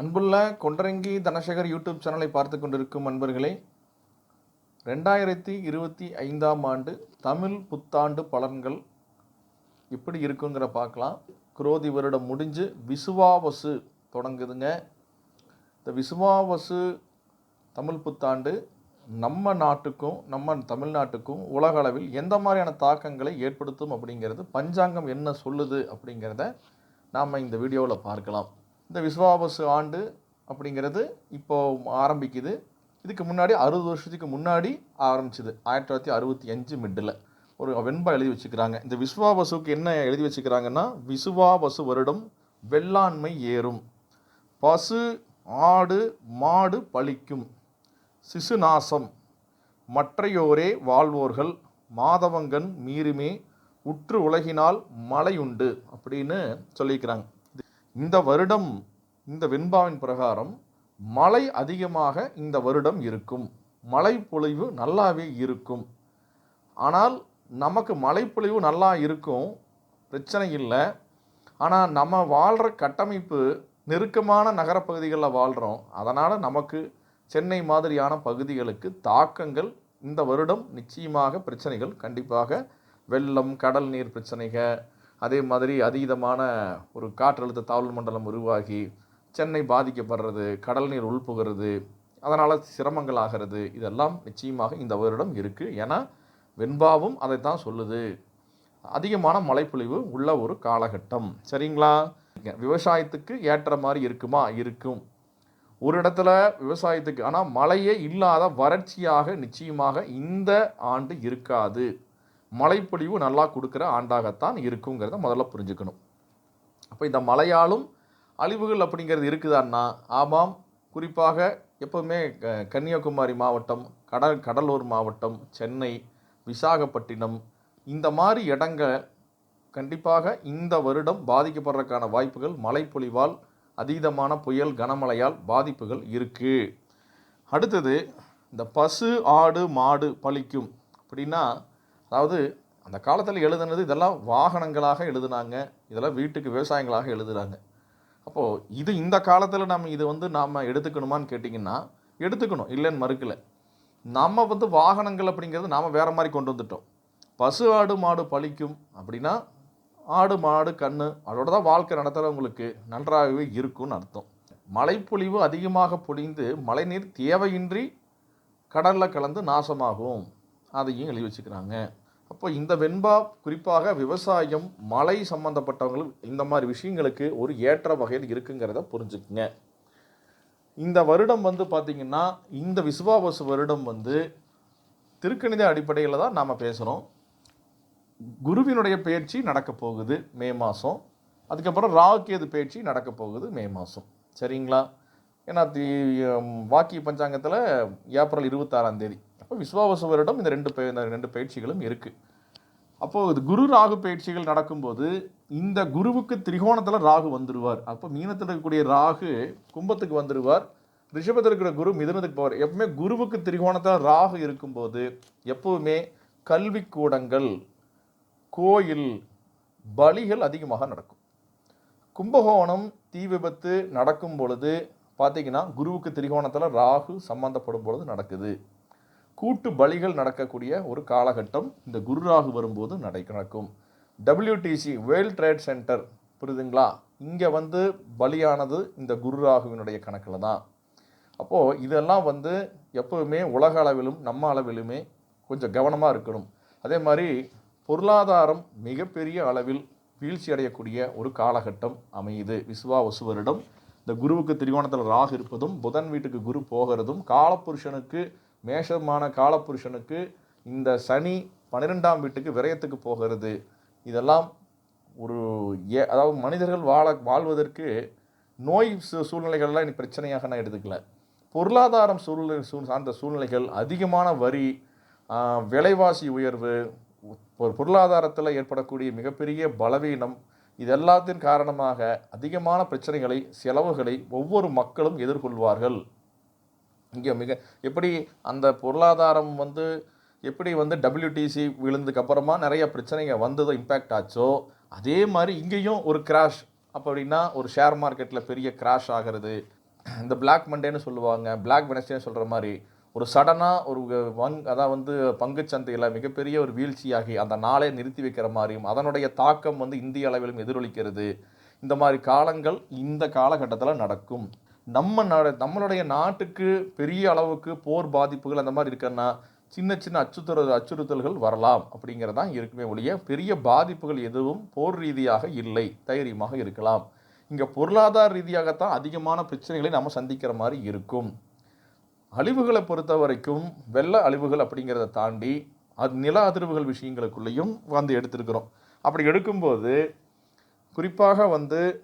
அன்புள்ள கொண்டரங்கி தனசேகர் யூடியூப் சேனலை பார்த்து கொண்டிருக்கும் அன்பர்களே ரெண்டாயிரத்தி இருபத்தி ஐந்தாம் ஆண்டு தமிழ் புத்தாண்டு பலன்கள் எப்படி இருக்குங்கிற பார்க்கலாம். குரோதி வருடம் முடிஞ்சு விசுவாவசு தொடங்குதுங்க. இந்த விசுவாவசு தமிழ் புத்தாண்டு நம்ம நாட்டுக்கும் நம்ம தமிழ்நாட்டுக்கும் உலக அளவில் எந்த மாதிரியான தாக்கங்களை ஏற்படுத்தும் அப்படிங்கிறது பஞ்சாங்கம் என்ன சொல்லுது அப்படிங்கிறத நாம் இந்த வீடியோவில் பார்க்கலாம். இந்த விஸ்வாவசு ஆண்டு அப்படிங்கிறது இப்போ ஆரம்பிக்குது. இதுக்கு முன்னாடி அறுபது வருஷத்துக்கு முன்னாடி ஆரம்பிச்சிது. ஆயிரத்தி தொள்ளாயிரத்தி அறுபத்தி அஞ்சு மிட்டில். ஒரு வெண்பா எழுதி வச்சுக்கிறாங்க. இந்த விஸ்வாபசுக்கு என்ன எழுதி வச்சுக்கிறாங்கன்னா விசுவாபசு வருடம் வெள்ளாண்மை ஏறும். பசு ஆடு மாடு பழிக்கும். சிசுநாசம். மற்றையோரே வாழ்வோர்கள் மாதவங்கன் மீறுமே உற்று உலகினால் மழையுண்டு அப்படின்னு சொல்லியிருக்கிறாங்க இந்த வருடம் இந்த வெண்பாவின் பிரகாரம் மழை அதிகமாக இந்த வருடம் இருக்கும். மழை பொழிவு நல்லாவே இருக்கும். ஆனால் நமக்கு மழைப்பொழிவு நல்லா இருக்கும் பிரச்சனை இல்லை. ஆனால் நம்ம வாழ்கிற கட்டமைப்பு நெருக்கமான நகரப்பகுதிகளில் வாழ்கிறோம் அதனால் நமக்கு சென்னை மாதிரியான பகுதிகளுக்கு தாக்கங்கள் இந்த வருடம் நிச்சயமாக பிரச்சனைகள் கண்டிப்பாக வெள்ளம் கடல் நீர் பிரச்சனைகள் அதே மாதிரி அதீதமான ஒரு காற்றழுத்த தாழ்வு மண்டலம் உருவாகி சென்னை பாதிக்கப்படுறது கடல் நீர் உள்புகிறது அதனால் சிரமங்கள் ஆகிறது இதெல்லாம் நிச்சயமாக இந்த வருடம் இருக்குது ஏன்னா வெண்பாவும் அதை தான் சொல்லுது. அதிகமான மழைப்பொழிவு உள்ள ஒரு காலகட்டம். சரிங்களா? விவசாயத்துக்கு ஏற்ற மாதிரி இருக்குமா? இருக்கும். ஒரு இடத்துல விவசாயத்துக்கு ஆனால் மழையே இல்லாத வறட்சியாக நிச்சயமாக இந்த ஆண்டு இருக்காது. மழைப்பொழிவு நல்லா கொடுக்குற ஆண்டாகத்தான் இருக்குங்கிறத முதல்ல புரிஞ்சுக்கணும். அப்போ இந்த மழையாலும் அழிவுகள் அப்படிங்கிறது இருக்குதான்னா ஆமாம். குறிப்பாக எப்போவுமே க- கன்னியாகுமரி மாவட்டம் கடல் கடலூர் மாவட்டம் சென்னை விசாகப்பட்டினம் இந்த மாதிரி இடங்கள் கண்டிப்பாக இந்த வருடம் பாதிக்கப்படுறதுக்கான வாய்ப்புகள் மழைப்பொழிவால் அதீதமான புயல் கனமழையால் பாதிப்புகள் இருக்குது அடுத்தது இந்த பசு ஆடு மாடு பழிக்கும். அப்படின்னா அதாவது அந்த காலத்தில் எழுதுனது இதெல்லாம் வாகனங்களாக எழுதுனாங்க இதெல்லாம் வீட்டுக்கு விவசாயங்களாக எழுதுறாங்க. அப்போது இது இந்த காலத்தில் நம்ம இது வந்து நாம் எடுத்துக்கணுமான்னு கேட்டிங்கன்னா எடுத்துக்கணும் இல்லைன்னு மறுக்கலை. நம்ம வந்து வாகனங்கள் அப்படிங்கிறது நாம் வேறு மாதிரி கொண்டு வந்துட்டோம். பசு ஆடு மாடு பழிக்கும் அப்படின்னா ஆடு மாடு கண்ணு அதோட தான் வாழ்க்கை நடத்துகிறவங்களுக்கு நன்றாகவே இருக்கும்னு அர்த்தம். மழைப்பொழிவு அதிகமாக பொழிந்து மழைநீர் தேவையின்றி கடலில் கலந்து நாசமாகும். அதையும் எழுதி வச்சுக்கிறாங்க. அப்போ இந்த வெண்பா குறிப்பாக விவசாயம் மழை சம்மந்தப்பட்டவங்களும் இந்த மாதிரி விஷயங்களுக்கு ஒரு ஏற்ற வகையில் இருக்குங்கிறத புரிஞ்சுக்குங்க. இந்த வருடம் வந்து பார்த்திங்கன்னா இந்த விசுவாவசு வருடம் வந்து திருக்கணித அடிப்படையில் தான் நாம் பேசுகிறோம் குருவினுடைய பயிற்சி நடக்க போகுது மே மாதம் அதுக்கப்புறம் ராகுகேது பயிற்சி நடக்க போகுது மே மாதம் சரிங்களா? ஏன்னா தி வாக்கிய பஞ்சாங்கத்தில் ஏப்ரல் இருபத்தாறாம் தேதி. விஸ்வாவச வருடம் இந்த ரெண்டு இந்த ரெண்டு பயிற்சிகளும் இருக்குது அப்போது இது குரு ராகு பயிற்சிகள் நடக்கும்போது இந்த குருவுக்கு திரிகோணத்தில் ராகு வந்துடுவார் அப்போ மீனத்தில் இருக்கக்கூடிய ராகு கும்பத்துக்கு வந்துடுவார் ரிஷபத்தில் இருக்கிற குரு மிதனத்துக்கு போவார். எப்பவுமே குருவுக்கு திரிகோணத்தில் ராகு இருக்கும்போது எப்பவுமே கல்விக்கூடங்கள் கோயில் பலிகள் அதிகமாக நடக்கும். கும்பகோணம் தீ விபத்து நடக்கும் பொழுது பார்த்தீங்கன்னா குருவுக்கு திரிகோணத்தில் ராகு சம்பந்தப்படும் பொழுது நடக்குது. கூட்டு பலிகள் நடக்கக்கூடிய ஒரு காலகட்டம் இந்த குரு ராகு வரும்போது நடை நடக்கும். டபிள்யூடிசி வேர்ல்ட் ட்ரேட் சென்டர் புரியுதுங்களா இங்கே வந்து பலியானது இந்த குரு ராகுவினுடைய கணக்கில் தான். அப்போது இதெல்லாம் வந்து எப்போவுமே உலக அளவிலும் நம்ம அளவிலுமே கொஞ்சம் கவனமாக இருக்கணும். அதே மாதிரி பொருளாதாரம் மிகப்பெரிய அளவில் வீழ்ச்சி அடையக்கூடிய ஒரு காலகட்டம் அமையுது. விசுவாவசு வருடம் இந்த குருவுக்கு திரிகோணத்தில் ராகு இருப்பதும் புதன் வீட்டுக்கு குரு போகிறதும் காலப்புருஷனுக்கு மேஷமான காலப்புருஷனுக்கு இந்த சனி பன்னிரெண்டாம் வீட்டுக்கு விரயத்துக்கு போகிறது. இதெல்லாம் ஒரு ஏ அதாவது மனிதர்கள் வாழ வாழ்வதற்கு நோய் சூழ்நிலைகள்லாம் இனி பிரச்சனையாக நான் எடுத்துக்கல. பொருளாதாரம் சூழ்நிலை சூழ் சார்ந்த சூழ்நிலைகள் அதிகமான வரி விலைவாசி உயர்வு ஒரு பொருளாதாரத்தில் ஏற்படக்கூடிய மிகப்பெரிய பலவீனம் இது எல்லாத்தின் காரணமாக அதிகமான பிரச்சனைகளை செலவுகளை ஒவ்வொரு மக்களும் எதிர்கொள்வார்கள். இங்கே மிக எப்படி அந்த பொருளாதாரம் வந்து எப்படி வந்து டபிள்யூடிசி விழுந்ததுக்கு அப்புறமா நிறைய பிரச்சனைங்க வந்ததோ இம்பேக்ட் ஆச்சோ அதே மாதிரி இங்கேயும் ஒரு கிராஷ் அப்படின்னா ஒரு ஷேர் மார்க்கெட்டில் பெரிய கிராஷ் ஆகிறது. இந்த பிளாக் மண்டேன்னு சொல்லுவாங்க. பிளாக் வெனஸ்டேன்னு சொல்கிற மாதிரி ஒரு சடனாக ஒரு வங் அதான் வந்து பங்குச்சந்தையில் மிகப்பெரிய ஒரு வீழ்ச்சியாகி அந்த நாளே நிறுத்தி வைக்கிற மாதிரியும் அதனுடைய தாக்கம் வந்து இந்திய அளவிலும் எதிரொலிக்கிறது. இந்த மாதிரி காலங்கள் இந்த காலகட்டத்தில் நடக்கும். நம்ம நம்மளுடைய நாட்டுக்கு பெரிய அளவுக்கு போர் பாதிப்புகள் அந்த மாதிரி இருக்குன்னா சின்ன சின்ன அச்சுறுத்தல் அச்சுறுத்தல்கள் வரலாம் அப்படிங்கிறதான் இருக்குமே ஒழிய பெரிய பாதிப்புகள் எதுவும் போர் ரீதியாக இல்லை தைரியமாக இருக்கலாம். இங்கே பொருளாதார ரீதியாகத்தான் அதிகமான பிரச்சனைகளை நம்ம சந்திக்கிற மாதிரி இருக்கும். அழிவுகளை பொறுத்த வரைக்கும் வெள்ள அழிவுகள் அப்படிங்கிறத தாண்டி அது நில அதிர்வுகள் விஷயங்களுக்குள்ளேயும் வந்து எடுத்திருக்கிறோம். அப்படி எடுக்கும்போது குறிப்பாக வந்து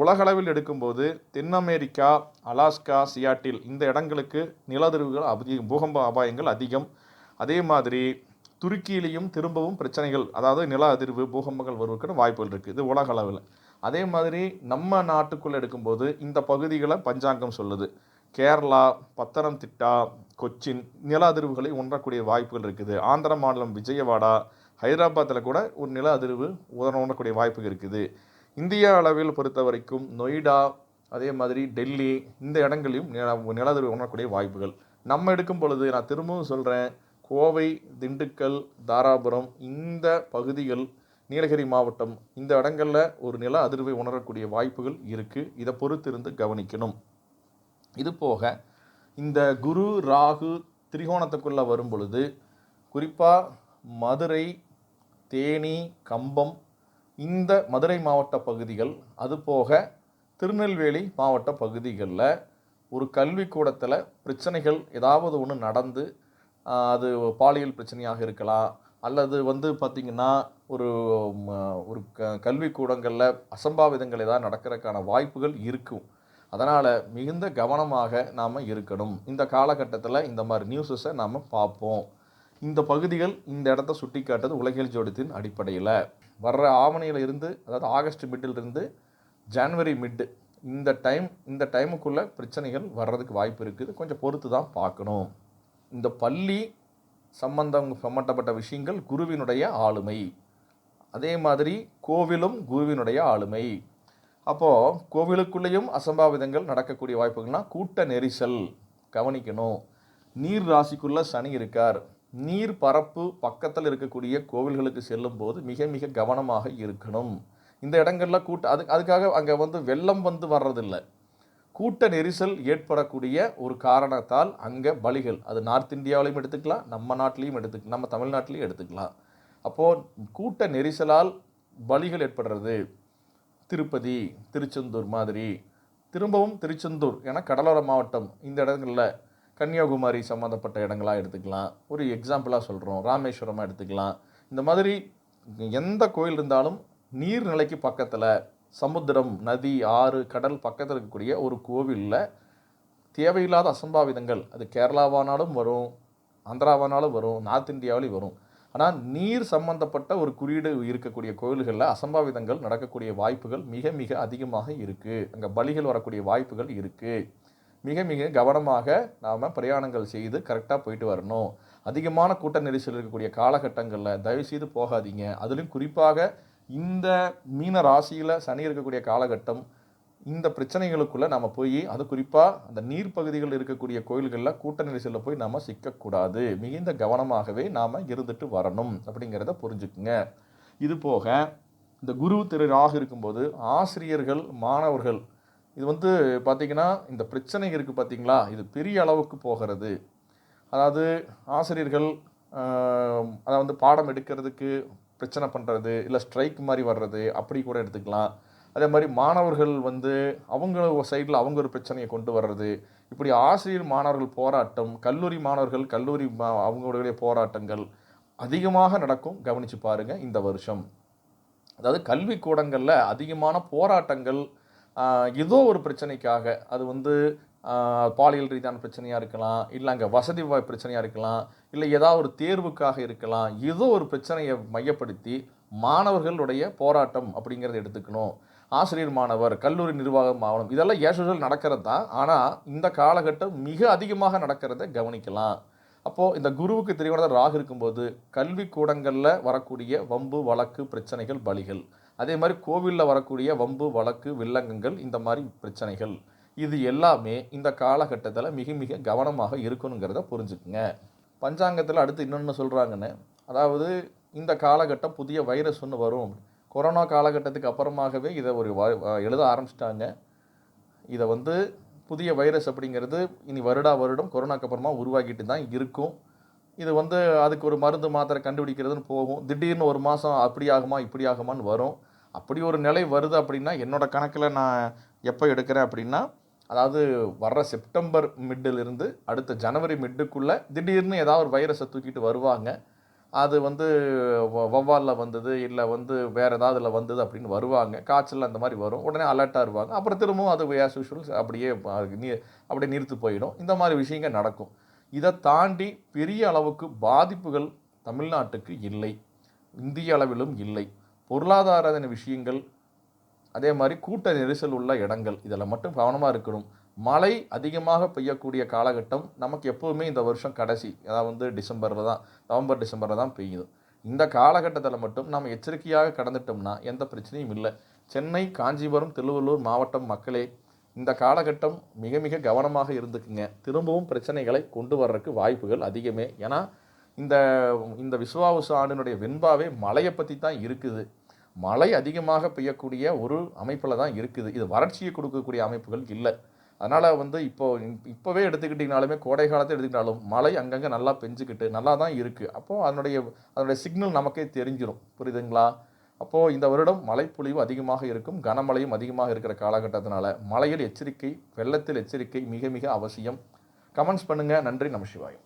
உலகளவில் எடுக்கும்போது தென் அமெரிக்கா அலாஸ்கா சியாட்டில் இந்த இடங்களுக்கு நிலதிர்வுகள் அதிகம் பூகம்ப அபாயங்கள் அதிகம். அதே மாதிரி துருக்கியிலையும் திரும்பவும் பிரச்சனைகள் அதாவது நில அதிர்வு பூகம்பங்கள் வருவதற்கான வாய்ப்புகள் இருக்குது இது உலக அளவில். அதே மாதிரி நம்ம நாட்டுக்குள்ளே எடுக்கும்போது இந்த பகுதிகளை பஞ்சாங்கம் சொல்லுது. கேரளா பத்தனம்திட்டா கொச்சின் நில அதிர்வுகளை உணரக்கூடிய வாய்ப்புகள் இருக்குது. ஆந்திர மாநிலம் விஜயவாடா ஹைதராபாத்தில் கூட ஒரு நில அதிர்வு உணர உணரக்கூடிய வாய்ப்புகள் இருக்குது. இந்திய அளவில் பொறுத்த வரைக்கும் நொய்டா அதே மாதிரி டெல்லி இந்த இடங்களையும் நில நில உணரக்கூடிய வாய்ப்புகள். நம்ம எடுக்கும் பொழுது நான் திரும்பவும் சொல்கிறேன் கோவை திண்டுக்கல் தாராபுரம் இந்த பகுதிகள் நீலகிரி மாவட்டம் இந்த இடங்களில் ஒரு நில அதிர்வை உணரக்கூடிய வாய்ப்புகள் இருக்குது இதை பொறுத்திருந்து கவனிக்கணும். இது போக இந்த குரு ராகு திரிகோணத்துக்குள்ளே வரும் பொழுது குறிப்பாக மதுரை தேனி கம்பம் இந்த மதுரை மாவட்ட பகுதிகள் அதுபோக திருநெல்வேலி மாவட்ட பகுதிகளில் ஒரு கல்விக்கூடத்தில் பிரச்சனைகள் ஏதாவது ஒன்று நடந்து அது பாலியல் பிரச்சனையாக இருக்கலாம் அல்லது வந்து பார்த்திங்கன்னா ஒரு ஒரு க கல்விக்கூடங்களில் அசம்பாவிதங்கள் ஏதாவது நடக்கிறதுக்கான வாய்ப்புகள் இருக்கும். அதனால் மிகுந்த கவனமாக நாம் இருக்கணும். இந்த காலகட்டத்தில் இந்த மாதிரி நியூஸஸை நாம் பார்ப்போம். இந்த பகுதிகள் இந்த இடத்த சுட்டி காட்டுறது உலகியல் ஜோடத்தின் அடிப்படையில். வர்ற ஆவணியில் இருந்து அதாவது ஆகஸ்ட் மிட்டில் இருந்து மிட்டு இந்த டைம் இந்த டைமுக்குள்ளே பிரச்சனைகள் வர்றதுக்கு வாய்ப்பு இருக்குது. கொஞ்சம் பொறுத்து தான் பார்க்கணும். இந்த பள்ளி சம்பந்தம் சம்மந்தப்பட்ட விஷயங்கள் குருவினுடைய ஆளுமை. அதே மாதிரி கோவிலும் குருவினுடைய ஆளுமை. அப்போது கோவிலுக்குள்ளேயும் அசம்பாவிதங்கள் நடக்கக்கூடிய வாய்ப்புகள்னால் கூட்ட நெரிசல். கவனிக்கணும். நீர் ராசிக்குள்ளே சனி இருக்கார். நீர் பரப்பு பக்கத்தில் இருக்கக்கூடிய கோவில்களுக்கு செல்லும் போது மிக மிக கவனமாக இருக்கணும். இந்த இடங்களில் கூட்ட அது அதுக்காக அங்கே வந்து வெள்ளம் வந்து வர்றதில்லை. கூட்ட நெரிசல் ஏற்படக்கூடிய ஒரு காரணத்தால் அங்கே பலிகள் அது நார்த் இந்தியாவிலையும் எடுத்துக்கலாம் நம்ம நாட்டிலையும் எடுத்து நம்ம தமிழ்நாட்டிலையும் எடுத்துக்கலாம். அப்போது கூட்ட நெரிசலால் பலிகள் ஏற்படுறது. திருப்பதி திருச்செந்தூர் மாதிரி. திரும்பவும் திருச்செந்தூர் ஏன்னா கடலோர மாவட்டம் இந்த இடங்களில். கன்னியாகுமரி சம்மந்தப்பட்ட இடங்களாக எடுத்துக்கலாம். ஒரு எக்ஸாம்பிளாக சொல்கிறோம் ராமேஸ்வரமாக எடுத்துக்கலாம். இந்த மாதிரி எந்த கோயில் இருந்தாலும் நீர்நிலைக்கு பக்கத்தில் சமுத்திரம் நதி ஆறு கடல் பக்கத்தில் இருக்கக்கூடிய ஒரு கோவிலில் தேவையில்லாத அசம்பாவிதங்கள். அது கேரளாவானாலும் வரும் ஆந்திராவானாலும் வரும் நார்த் இந்தியாவிலையும் வரும். ஆனால் நீர் சம்பந்தப்பட்ட ஒரு குறியீடு இருக்கக்கூடிய கோயில்களில் அசம்பாவிதங்கள் நடக்கக்கூடிய வாய்ப்புகள் மிக மிக அதிகமாக இருக்குது அங்கே பலிகள் வரக்கூடிய வாய்ப்புகள் இருக்குது மிக மிக கவனமாக நாம் பிரயாணங்கள் செய்து கரெக்டாக போயிட்டு வரணும். அதிகமான கூட்ட நெரிசல் இருக்கக்கூடிய காலகட்டங்களில் தயவுசெய்து போகாதீங்க. அதுலேயும் குறிப்பாக இந்த மீன ராசியில் சனி இருக்கக்கூடிய காலகட்டம் இந்த பிரச்சனைகளுக்குள்ளே நம்ம போய் அது குறிப்பாக அந்த நீர் பகுதிகளில் இருக்கக்கூடிய கோயில்களில் கூட்ட நெரிசலில் போய் நாம் சிக்கக்கூடாது. மிகுந்த கவனமாகவே நாம் இருந்துட்டு வரணும் அப்படிங்கிறத புரிஞ்சுக்குங்க. இது போக இந்த குரு திரு ராகு இருக்கும்போது ஆசிரியர்கள் மாணவர்கள் இது வந்து பார்த்திங்கன்னா இந்த பிரச்சனை இருக்குது பார்த்தீங்களா இது பெரிய அளவுக்கு போகிறது. அதாவது ஆசிரியர்கள் அதாவது வந்து பாடம் எடுக்கிறதுக்கு பிரச்சனை பண்ணுறது இல்லை ஸ்ட்ரைக் மாதிரி வர்றது அப்படி கூட எடுத்துக்கலாம். அதே மாதிரி மாணவர்கள் வந்து அவங்க சைடில் அவங்க ஒரு பிரச்சனையை கொண்டு வர்றது. இப்படி ஆசிரியர் மாணவர்கள் போராட்டம் கல்லூரி மாணவர்கள் கல்லூரி மா- அவங்களுடைய போராட்டங்கள் அதிகமாக நடக்கும். கவனித்து பாருங்கள் இந்த வருஷம். அதாவது கல்விக்கூடங்களில் அதிகமான போராட்டங்கள் ஏதோ ஒரு பிரச்சனைக்காக அது வந்து பாலியல் ரீதியான பிரச்சனையாக இருக்கலாம் இல்லை அங்கே வசதி வாய் பிரச்சனையாக இருக்கலாம் இல்லை ஏதாவது ஒரு தேர்வுக்காக இருக்கலாம் ஏதோ ஒரு பிரச்சனையை மையப்படுத்தி மாணவர்களுடைய போராட்டம் அப்படிங்கிறத எடுத்துக்கணும். ஆசிரியர் மாணவர் கல்லூரி நிர்வாகம் ஆகணும் இதெல்லாம் ஏசுதல் நடக்கிறது தான். ஆனால் இந்த காலகட்டம் மிக அதிகமாக நடக்கிறத கவனிக்கலாம். அப்போது இந்த குருவுக்கு திரிகோண ராகு இருக்கும்போது கல்வி கூடங்களில் வரக்கூடிய வம்பு வழக்கு பிரச்சனைகள் பலிகள். அதே மாதிரி கோவிலில் வரக்கூடிய வம்பு வழக்கு வில்லங்கங்கள் இந்த மாதிரி பிரச்சனைகள் இது எல்லாமே இந்த காலகட்டத்தில் மிக மிக கவனமாக இருக்கணுங்கிறத புரிஞ்சுக்குங்க. பஞ்சாங்கத்தில் அடுத்து இன்னொன்று சொல்கிறாங்கன்னு அதாவது இந்த காலகட்டம் புதிய வைரஸ் ஒன்று வரும். கொரோனா காலகட்டத்துக்கு அப்புறமாகவே இதை ஒரு வ- எழுத ஆரம்பிச்சிட்டாங்க. இதை வந்து புதிய வைரஸ் அப்படிங்கிறது இனி வருடா வருடம் கொரோனாக்கு அப்புறமா உருவாக்கிட்டு தான் இருக்கும். இது வந்து அதுக்கு ஒரு மருந்து மாத்திரை கண்டுபிடிக்கிறதுன்னு போகும். திடீர்னு ஒரு மாதம் அப்படி ஆகுமா இப்படி ஆகுமான்னு வரும். அப்படி ஒரு நிலை வருது அப்படின்னா என்னோடய கணக்கில் நான் எப்போ எடுக்கிறேன் அப்படின்னா அதாவது வர்ற செப்டம்பர் மிட்டிலிருந்து அடுத்த ஜனவரி மிட்டுக்குள்ளே திடீர்னு ஏதாவது ஒரு வைரஸை தூக்கிட்டு வருவாங்க. அது வந்து வவ்வாலில் வந்தது இல்லை வந்து வேறு ஏதாவதுல வந்தது அப்படின்னு வருவாங்க. காய்ச்சல் அந்த மாதிரி வரும். உடனே அலர்ட்டாக இருவாங்க அப்புறம் திரும்பவும் அது ஆஸ் யூஷுவல் அப்படியே நீ அப்படியே நிறுத்து போயிடும். இந்த மாதிரி விஷயங்கள் நடக்கும். இதை தாண்டி பெரிய அளவுக்கு பாதிப்புகள் தமிழ்நாட்டுக்கு இல்லை. இந்திய அளவிலும் இல்லை. பொருளாதார விஷயங்கள் அதே மாதிரி கூட்ட நெரிசல் உள்ள இடங்கள் இதில் மட்டும் கவனமாக இருக்கணும். மழை அதிகமாக பெய்யக்கூடிய காலகட்டம் நமக்கு எப்போவுமே இந்த வருஷம் கடைசி அதாவது வந்து டிசம்பரில் தான் நவம்பர் டிசம்பரில் தான் பெய்யுது. இந்த காலகட்டத்தில் மட்டும் நாம் எச்சரிக்கையாக கடந்துட்டோம்னா எந்த பிரச்சனையும் இல்லை. சென்னை காஞ்சிபுரம் திருவள்ளூர் மாவட்டம் மக்களே இந்த காலகட்டம் மிக மிக கவனமாக இருந்துக்குங்க. திரும்பவும் பிரச்சனைகளை கொண்டு வர்றதுக்கு வாய்ப்புகள் அதிகமே. ஏன்னா இந்த இந்த விசுவாவசு ஆண்டினுடைய வெண்பாவே மலையை பற்றி தான் இருக்குது. மழை அதிகமாக பெய்யக்கூடிய ஒரு அமைப்பில் தான் இருக்குது. இது வறட்சியை கொடுக்கக்கூடிய அமைப்புகள் இல்லை. அதனால் வந்து இப்போ இப்போவே எடுத்துக்கிட்டிங்கனாலுமே கோடை காலத்தை எடுத்துக்கிட்டாலும் மழை அங்கங்கே நல்லா பெஞ்சுக்கிட்டு நல்லா தான் இருக்குது அப்போது அதனுடைய அதனுடைய சிக்னல் நமக்கே தெரிஞ்சிடும் புரியுதுங்களா? அப்போது இந்த வருடம் மழைப்பொழிவு அதிகமாக இருக்கும். கனமழையும் அதிகமாக இருக்கிற காலகட்டத்தினால மழையில் எச்சரிக்கை வெள்ளத்தில் எச்சரிக்கை மிக மிக அவசியம். கமெண்ட்ஸ் பண்ணுங்கள் நன்றி. நம சிவாயம்.